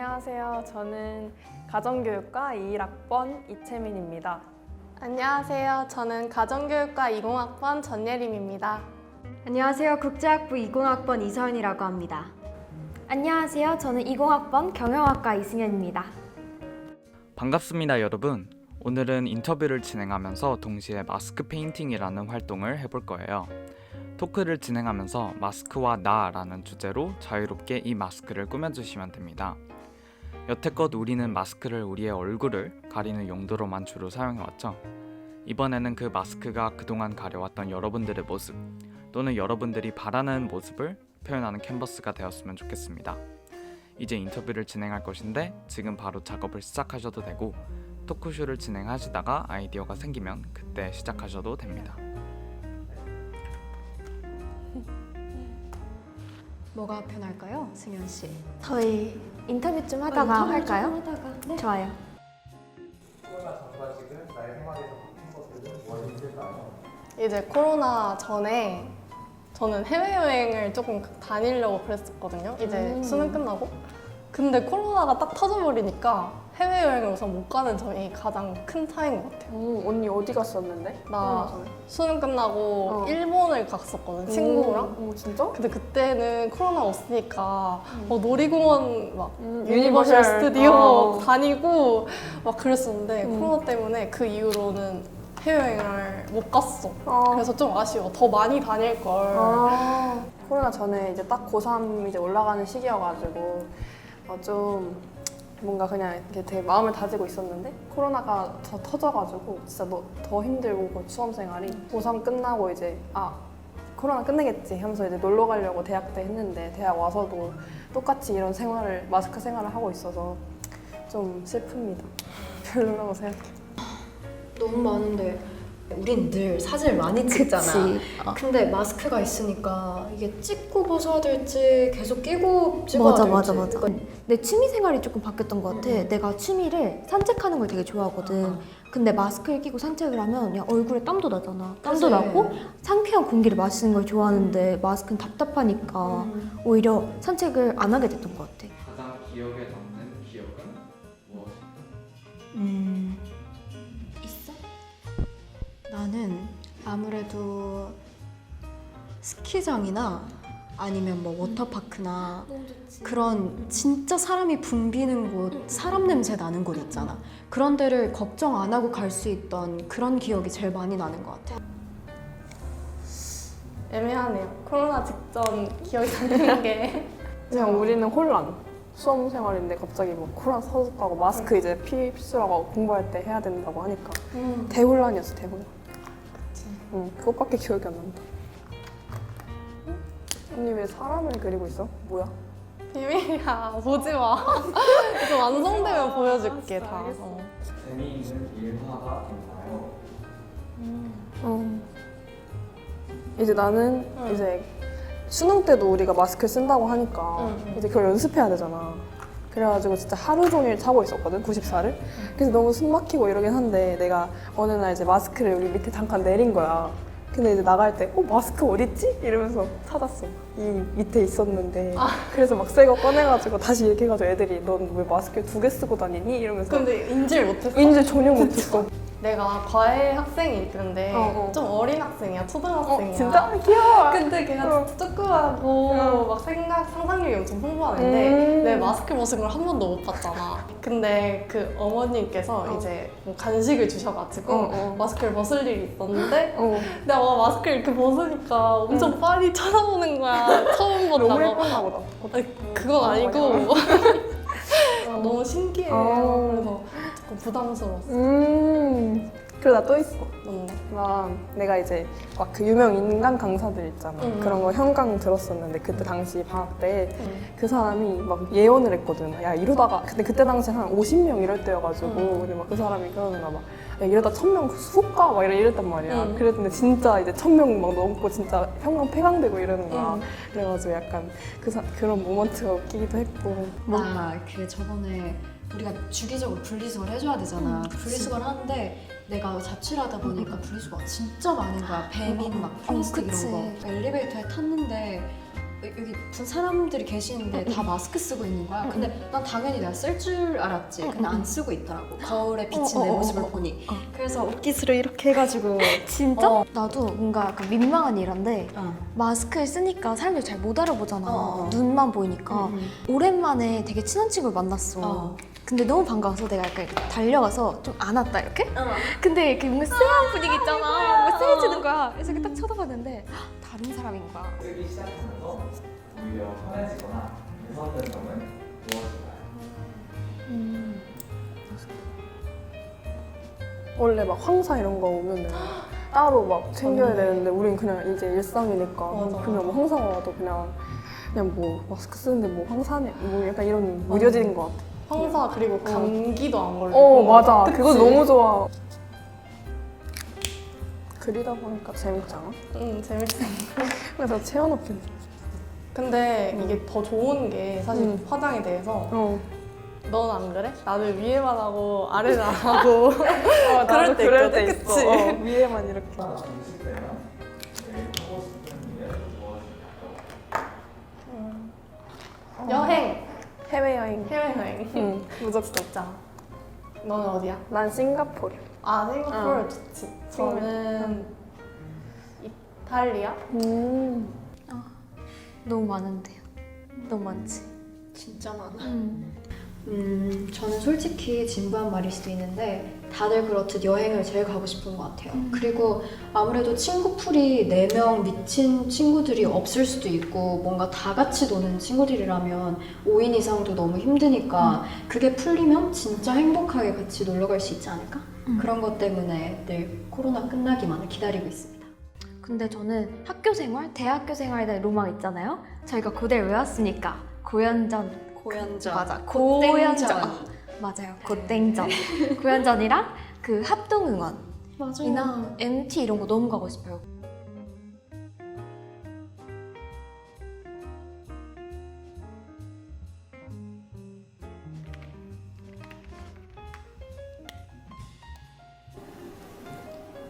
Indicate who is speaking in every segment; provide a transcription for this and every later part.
Speaker 1: 안녕하세요. 저는 가정교육과 21학번 이채민입니다.
Speaker 2: 안녕하세요. 저는 가정교육과 20학번 전예림입니다.
Speaker 3: 안녕하세요. 국제학부 20학번 이서연이라고 합니다. 안녕하세요. 저는 20학번 경영학과 이승현입니다.
Speaker 4: 반갑습니다, 여러분. 오늘은 인터뷰를 진행하면서 동시에 마스크 페인팅이라는 활동을 해볼 거예요. 토크를 진행하면서 마스크와 나라는 주제로 자유롭게 이 마스크를 꾸며주시면 됩니다. 여태껏 우리는 마스크를 우리의 얼굴을 가리는 용도로만 주로 사용해왔죠. 이번에는 그 마스크가 그동안 가려왔던 여러분들의 모습 또는 여러분들이 바라는 모습을 표현하는 캔버스가 되었으면 좋겠습니다. 이제 인터뷰를 진행할 것인데 지금 바로 작업을 시작하셔도 되고 토크쇼를 진행하시다가 아이디어가 생기면 그때 시작하셔도 됩니다.
Speaker 3: 뭐가 편할까요, 승현 씨?
Speaker 2: 저희 인터뷰 좀 하다가
Speaker 3: 인터뷰 좀
Speaker 2: 할까요?
Speaker 3: 하다가. 네.
Speaker 2: 좋아요.
Speaker 5: 코로나 전과 지금 나의 생활에서 바뀐 것들은 무엇이 있을까요?
Speaker 2: 이제 코로나 전에 저는 해외여행을 조금 다니려고 그랬었거든요. 이제
Speaker 1: 음.
Speaker 2: 수능 끝나고. 근데 코로나가 딱 터져버리니까 해외여행을 우선 못 가는 점이 가장 큰 차이인 것 같아요.
Speaker 1: 음, 언니 어디 갔었는데?
Speaker 2: 나 수능 끝나고
Speaker 1: 어.
Speaker 2: 일본을 갔었거든, 친구랑.
Speaker 1: 오, 진짜?
Speaker 2: 근데 그때는 코로나 없으니까 어, 놀이공원 막
Speaker 1: 음,
Speaker 2: 유니버셜
Speaker 1: 유니버셜.
Speaker 2: 스튜디오
Speaker 1: 어.
Speaker 2: 다니고 막 그랬었는데
Speaker 1: 음.
Speaker 2: 코로나 때문에 그 이후로는 해외여행을 못 갔어.
Speaker 1: 어.
Speaker 2: 그래서 좀 아쉬워. 더 많이 다닐 걸.
Speaker 1: 아, 코로나 전에 이제 딱 고3 이제 올라가는 시기여가지고 어, 좀 뭔가 그냥 이렇게 되게 마음을 다지고 있었는데 코로나가 더 터져가지고 진짜 너, 더 힘들고 그 수험 생활이 고3 끝나고 이제 아 코로나 끝내겠지 하면서 이제 놀러 가려고 대학 때 했는데 대학 와서도 똑같이 이런 생활을 마스크 생활을 하고 있어서 좀 슬픕니다. 별로라고 생각해.
Speaker 6: 너무 많은데 우린 늘 사진을 많이 찍잖아.
Speaker 3: 어.
Speaker 6: 근데 마스크가 있으니까 이게 찍고 벗어야 될지 계속 끼고 찍어야
Speaker 3: 맞아,
Speaker 6: 될지.
Speaker 3: 맞아, 맞아. 내 취미 생활이 조금 바뀌었던 것 같아. 내가 취미를 산책하는 걸 되게 좋아하거든. 근데 마스크를 끼고 산책을 하면 야, 얼굴에 땀도 나잖아. 땀도
Speaker 6: 그치.
Speaker 3: 나고 상쾌한 공기를 마시는 걸 좋아하는데 마스크는 답답하니까 오히려 산책을 안 하게 됐던 것 같아.
Speaker 4: 가장 기억에 남
Speaker 6: 나는 아무래도 스키장이나 아니면 뭐 워터파크나 그런 진짜 사람이 붐비는 곳, 사람 냄새 나는 곳 있잖아. 그런 데를 걱정 안 하고 갈 수 있던 그런 기억이 제일 많이 나는 것 같아.
Speaker 2: 애매하네요. 코로나 직전 기억이 남는 게
Speaker 1: 그냥 우리는 혼란. 수험 생활인데 갑자기 뭐 코로나 터졌다고 마스크 이제 필수라고 공부할 때 해야 된다고 하니까 대혼란이었어 대혼란. 응 그것밖에 기억이 안 난다. 언니 왜 사람을 그리고 있어? 뭐야?
Speaker 2: 비밀이야. 보지 마. 좀 완성되면 보여줄게 다. 어.
Speaker 4: 재미있는 일화가 있나요?
Speaker 1: 어. 이제 나는
Speaker 2: 응.
Speaker 1: 이제 수능 때도 우리가 마스크 쓴다고 하니까
Speaker 2: 응, 응.
Speaker 1: 이제 그걸 연습해야 되잖아. 그래가지고 진짜 하루 종일 자고 있었거든 94를. 그래서 너무 숨 막히고 이러긴 한데 내가 어느 날 이제 마스크를 여기 밑에 잠깐 내린 거야. 근데 이제 나갈 때, 어, 마스크 어딨지? 이러면서 찾았어. 이 밑에 있었는데. 그래서 막 새 거 꺼내가지고 다시 얘기해가지고 애들이 넌 왜 마스크 두 개 쓰고 다니니? 이러면서.
Speaker 2: 근데 인지를 못했어.
Speaker 1: 인지 전혀 못했어.
Speaker 2: 내가 과외 학생이 있는데
Speaker 1: 어, 어.
Speaker 2: 좀 어린 학생이야. 초등학생이야.
Speaker 1: 진짜 귀여워.
Speaker 2: 근데 걔가
Speaker 1: 어.
Speaker 2: 조그맣고
Speaker 1: 어.
Speaker 2: 막 생각 상상력이 엄청 풍부한 애인데
Speaker 1: 음.
Speaker 2: 내 마스크 벗은 걸 한 번도 못 봤잖아. 근데 그 어머님께서
Speaker 1: 어.
Speaker 2: 이제 뭐 간식을 주셔가지고
Speaker 1: 어, 어.
Speaker 2: 마스크를 벗을 일이 있었는데
Speaker 1: 어.
Speaker 2: 내가 막 마스크를 이렇게 벗으니까 엄청 빤히 쳐다보는 거야. 처음
Speaker 1: 너무
Speaker 2: 본다고.
Speaker 1: 예뻤나 보다.
Speaker 2: 아니, 그건 아니고 너무 신기해.
Speaker 1: 어.
Speaker 2: 그래서 조금 부담스러웠어.
Speaker 1: 음. 그리고 나또 있어.
Speaker 2: 뭔데?
Speaker 1: 나 내가 이제 막 그 유명 인간 강사들 있잖아.
Speaker 2: 응.
Speaker 1: 그런 거 현강 들었었는데 그때 당시 방학 때그
Speaker 2: 응.
Speaker 1: 사람이 막 예언을 했거든. 야 이러다가 근데 그때 당시 한 50명 이럴 때여가지고
Speaker 2: 응.
Speaker 1: 근데 막 그 사람이 그러는 거막 야 이러다 천명 훅 가? 막 이래 이랬단 말이야.
Speaker 2: 응.
Speaker 1: 그랬는데 진짜 이제 천명 막 넘고 진짜 현강 폐강되고 이러는 거야.
Speaker 2: 응.
Speaker 1: 그래가지고 약간 그 사- 그런 모먼트가 웃기기도 했고.
Speaker 6: 나그 저번에 우리가 주기적으로 분리수거를 해줘야 되잖아. 분리수거를 하는데 내가 자취를 하다 보니까 분리수거가 진짜 많은 거야. 배민 막 플라스틱
Speaker 3: 그치.
Speaker 6: 이런 거. 엘리베이터에 탔는데 여기 무슨 사람들이 계시는데 다 마스크 쓰고 있는 거야. 근데 난 당연히 내가 쓸 줄 알았지. 근데 안 쓰고 있더라고. 거울에 비친 내
Speaker 3: 어, 어,
Speaker 6: 모습을
Speaker 3: 어, 어.
Speaker 6: 보니. 그래서 옷깃으로 이렇게 해가지고
Speaker 3: 진짜?
Speaker 6: 어.
Speaker 3: 나도 뭔가 약간 민망한 일인데
Speaker 6: 어.
Speaker 3: 마스크를 쓰니까 사람들이 잘 못 알아보잖아.
Speaker 6: 어, 어.
Speaker 3: 눈만 보이니까.
Speaker 6: 음,
Speaker 3: 오랜만에 되게 친한 친구를 만났어.
Speaker 6: 어.
Speaker 3: 근데 너무 반가워서 내가 약간 이렇게 달려가서 좀 안았다 이렇게? 근데 이렇게 뭔가 쎄한 분위기 있잖아. 뭔가 쎄해지는 거야. 그래서 이렇게 딱 쳐다봤는데 헉, 다른 사람인 거야.
Speaker 5: 쓰기 시작하면서 오히려 편해지거나 개선된 점은 무엇인가요?
Speaker 1: 원래 막 황사 이런 거 오면은 따로 막 챙겨야 되는데 우린 그냥 이제 일상이니까
Speaker 2: 맞아,
Speaker 1: 그냥 뭐 황사가 와도 그냥 그냥 뭐 마스크 쓰는데 뭐 황사네 뭐 약간 이런 무뎌지는 것 같아.
Speaker 2: 황사 그리고 감기도 안 걸리고.
Speaker 1: 어 맞아.
Speaker 2: 그치?
Speaker 1: 그거 너무 좋아. 그리다 보니까 재밌잖아.
Speaker 2: 응 재밌어.
Speaker 1: 그래서 채워놓게 돼.
Speaker 2: 근데 이게 더 좋은 게 사실
Speaker 1: 음.
Speaker 2: 화장에 대해서
Speaker 1: 어.
Speaker 2: 넌 안 그래? 나는 위에만 하고 아래는 안 하고
Speaker 1: 어,
Speaker 2: 그럴 때
Speaker 1: 그럴
Speaker 2: 있거든,
Speaker 1: 때
Speaker 2: 그치?
Speaker 1: 어, 위에만 이렇게.
Speaker 2: 여행
Speaker 1: 해외여행.
Speaker 2: 해외여행
Speaker 1: 응.
Speaker 2: 무조건 진짜. 너는 어디야?
Speaker 1: 난 싱가포르.
Speaker 2: 아 싱가포르
Speaker 1: 어.
Speaker 2: 좋지. 저는 이탈리아?
Speaker 1: 음.
Speaker 3: 너무 많은데요. 너무 많지.
Speaker 6: 진짜 많아.
Speaker 3: 음.
Speaker 6: 음, 저는 솔직히 진부한 말일 수도 있는데 다들 그렇듯 여행을 제일 가고 싶은 것 같아요. 그리고 아무래도 친구풀이 4명 미친 친구들이 없을 수도 있고 뭔가 다 같이 노는 친구들이라면 5인 이상도 너무 힘드니까 그게 풀리면 진짜 행복하게 같이 놀러 갈 수 있지 않을까? 그런 것 때문에 늘 코로나 끝나기만을 기다리고 있습니다.
Speaker 3: 근데 저는 학교 생활, 대학교 생활에 대한 로망 있잖아요. 저희가 고대를 외웠으니까 고연전
Speaker 6: 고연전.
Speaker 3: 맞아. 고연전. 맞아요. 고땡전. 고연전이랑 그 합동응원이나
Speaker 6: 맞아요.
Speaker 3: MT 이런 거 너무 가고 싶어요.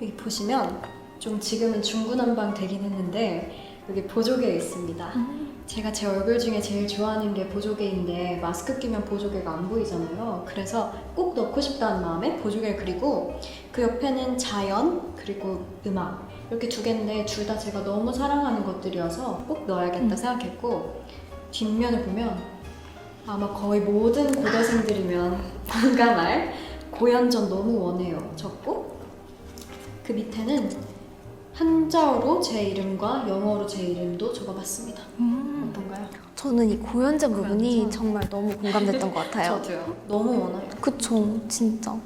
Speaker 6: 여기 보시면 좀 지금은 중구난방 되긴 했는데 여기 보조개 있습니다. 제가 제 얼굴 중에 제일 좋아하는 게 보조개인데 마스크 끼면 보조개가 안 보이잖아요. 그래서 꼭 넣고 싶다는 마음에 보조개를 그리고 그 옆에는 자연 그리고 음악. 이렇게 두 개인데 둘 다 제가 너무 사랑하는 것들이어서 꼭 넣어야겠다 생각했고 뒷면을 보면 아마 거의 모든 고대생들이면 공감할 고연전 너무 원해요. 적고 그 밑에는 한자어로 제 이름과 영어로 제 이름도 적어봤습니다. 어떤가요?
Speaker 3: 저는 이 고연전 부분이
Speaker 6: 고연전.
Speaker 3: 정말 너무 공감됐던 것 같아요.
Speaker 6: 저도요. 너무 원해요.
Speaker 3: 그쵸, 진짜.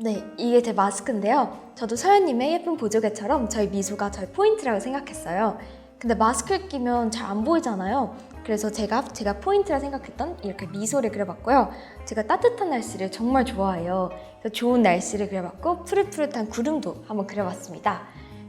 Speaker 3: 네, 이게 제 마스크인데요. 저도 서연님의 예쁜 보조개처럼 저희 미소가 저희 포인트라고 생각했어요. 근데 마스크를 끼면 잘 안 보이잖아요. 그래서 제가 제가 포인트라 생각했던 이렇게 미소를 그려봤고요. 제가 따뜻한 날씨를 정말 좋아해요. 그래서 좋은 날씨를 그려봤고 푸릇푸릇한 구름도 한번 그려봤습니다.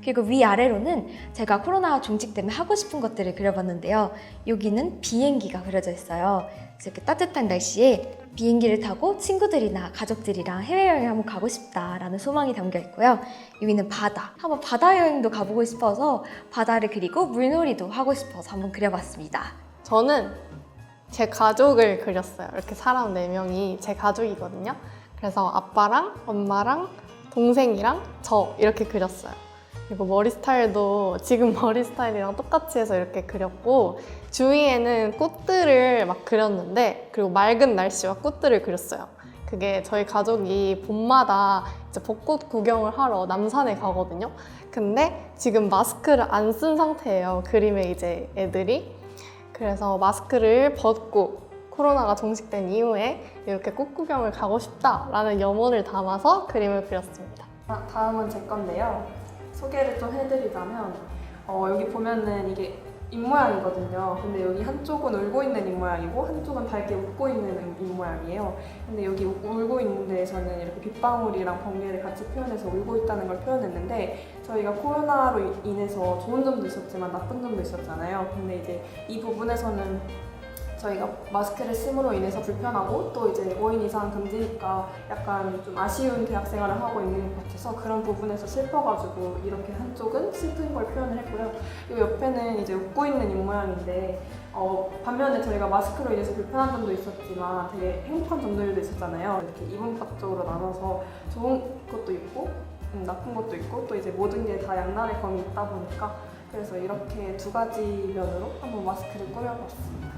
Speaker 3: 그리고 위아래로는 제가 코로나가 종식되면 하고 싶은 것들을 그려봤는데요. 여기는 비행기가 그려져 있어요. 이렇게 따뜻한 날씨에 비행기를 타고 친구들이나 가족들이랑 해외여행 한번 가고 싶다라는 소망이 담겨 있고요. 여기는 바다. 한번 바다 여행도 가보고 싶어서 바다를 그리고 물놀이도 하고 싶어서 한번 그려봤습니다.
Speaker 2: 저는 제 가족을 그렸어요. 이렇게 사람 네명이 제 가족이거든요. 그래서 아빠랑 엄마랑 동생이랑 저 이렇게 그렸어요. 그리고 머리 스타일도 지금 머리 스타일이랑 똑같이 해서 이렇게 그렸고 주위에는 꽃들을 막 그렸는데 그리고 맑은 날씨와 꽃들을 그렸어요. 그게 저희 가족이 봄마다 이제 벚꽃 구경을 하러 남산에 가거든요. 근데 지금 마스크를 안 쓴 상태예요. 그림에 이제 애들이. 그래서 마스크를 벗고 코로나가 종식된 이후에 이렇게 꽃 구경을 가고 싶다라는 염원을 담아서 그림을 그렸습니다.
Speaker 1: 아, 다음은 제 건데요. 소개를 좀 해드리자면 어, 여기 보면은 이게 입 모양이거든요. 근데 여기 한쪽은 울고 있는 입 모양이고 한쪽은 밝게 웃고 있는 입 모양이에요. 근데 여기 우- 울고 있는 데에서는 이렇게 빗방울이랑 번개를 같이 표현해서 울고 있다는 걸 표현했는데 저희가 코로나로 이- 인해서 좋은 점도 있었지만 나쁜 점도 있었잖아요. 근데 이제 이 부분에서는 저희가 마스크를 쓰므로 인해서 불편하고 또 이제 5인 이상 금지니까 약간 좀 아쉬운 대학 생활을 하고 있는 것 같아서 그런 부분에서 슬퍼가지고 이렇게 한쪽은 슬픈 걸 표현을 했고요. 이 옆에는 이제 웃고 있는 입 모양인데 어, 반면에 저희가 마스크로 인해서 불편한 점도 있었지만 되게 행복한 점들도 있었잖아요. 이렇게 이분法적으로 나눠서 좋은 것도 있고 음, 나쁜 것도 있고 또 이제 모든 게 다 양날의 검이 있다 보니까 그래서 이렇게 두 가지 면으로 한번 마스크를 꾸며봤습니다.